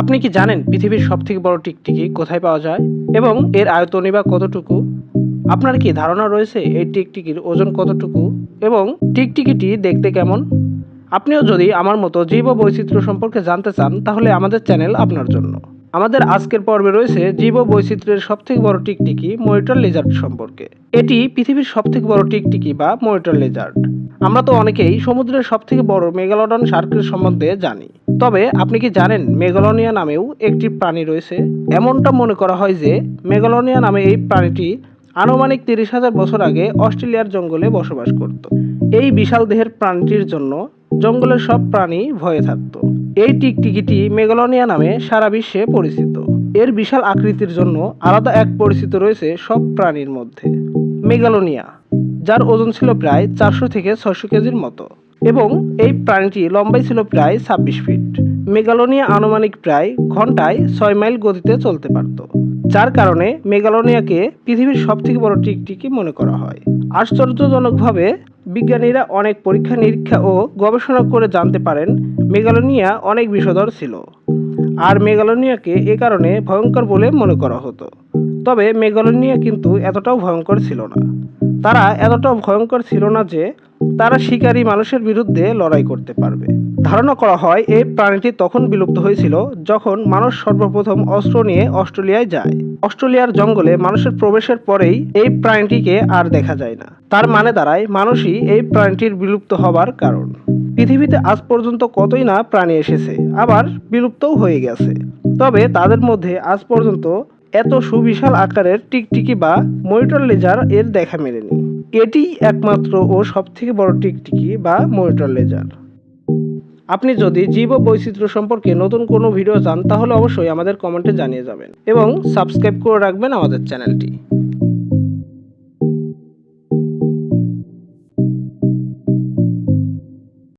আপনি কি জানেন পৃথিবীর সবথেকে বড় টিকটিকি কোথায় পাওয়া যায়? এবং এর আয়তনই বা কতটুকু? আপনার কি ধারণা রয়েছে এই টিকটিকির ওজন কতটুকু? এবং টিকটিকিটি দেখতে কেমন? আপনিও যদি আমার মতো জীব বৈচিত্র্য সম্পর্কে জানতে চান, তাহলে আমাদের চ্যানেল আপনার জন্য। আমাদের আজকের পর্বে রয়েছে জীব বৈচিত্র্যের সবথেকে বড় টিকটিকি মনিটর লেজার্ড সম্পর্কে। এটি পৃথিবীর সবথেকে বড় টিকটিকি বা মনিটর লেজার্ড আমরা তো অনেকেই সমুদ্রের সবথেকে বড় মেগালডন শার্কের সম্বন্ধে জানি। তবে আপনি কি জানেন মেগালনিয়া নামেও একটি প্রাণী রয়েছে? এমনটা মনে করা হয় যে মেগালনিয়া নামে এই প্রাণীটি আনুমানিক তিরিশ হাজার বছর আগে অস্ট্রেলিয়ার জঙ্গলে বসবাস করত। এই বিশাল দেহের প্রাণীটির জন্য জঙ্গলের সব প্রাণী ভয়ে থাকত। এই টিকটিকিটি মেগালোনিয়া নামে সারা বিশ্বে পরিচিত। এর বিশাল আকৃতির জন্য আলাদা এক পরিচিত রয়েছে সব প্রাণীর মধ্যে। মেগালোনিয়া যার ওজন ছিল প্রায় চারশো থেকে ছয়শো কেজির মতো। এবং এই প্রাণীটি লম্বাই ছিল প্রায় ছাব্বিশ ফিট। মেগালোনিয়া আনুমানিক প্রায় ঘন্টায় ছয় মাইল গতিতে চলতে পারত। যার কারণে মেগালোনিয়াকে পৃথিবীর সবথেকে বড় টিকটিকি মনে করা হয়। আশ্চর্যজনকভাবে বিজ্ঞানীরা অনেক পরীক্ষা, নিরীক্ষা ও গবেষণা করে জানতে পারেন মেগালোনিয়া অনেক বিষধর ছিল। আর মেগালোনিয়াকে এ কারণে ভয়ঙ্কর বলে মনে করা হতো। তবে মেগালোনিয়া কিন্তু এতটাও ভয়ঙ্কর ছিল না। তারা এতটাও ভয়ঙ্কর ছিল না যে তারা শিকারী মানুষের বিরুদ্ধে লড়াই করতে পারবে। ধারণা করা হয়, এই প্রাণীটি তখন বিলুপ্ত হয়েছিল যখন মানুষ সর্বপ্রথম অস্ত্র নিয়ে অস্ট্রেলিয়ায় যায়। অস্ট্রেলিয়ার জঙ্গলে মানুষের প্রবেশের পরেই এই প্রাণীটিকে আর দেখা যায় না। তার মানে দাঁড়ায়, মানুষই এই প্রাণীটির বিলুপ্ত হবার কারণ। পৃথিবীতে আজ পর্যন্ত কতই না প্রাণী এসেছে, আবার বিলুপ্তও হয়ে গেছে। তবে তাদের মধ্যে আজ পর্যন্ত এত সুবিশাল আকারের টিকটিকি বা মনিটর লেজার এর দেখা মেলেনি। এটি একমাত্র ও সবথেকে বড় টিকটিকি বা মনিটর লেজার। আপনি যদি জীব বৈচিত্র্য সম্পর্কে নতুন কোনো ভিডিও চান, তাহলে অবশ্যই আমাদের কমেন্টে জানিয়ে যাবেন এবং সাবস্ক্রাইব করে রাখবেন আমাদের চ্যানেলটি।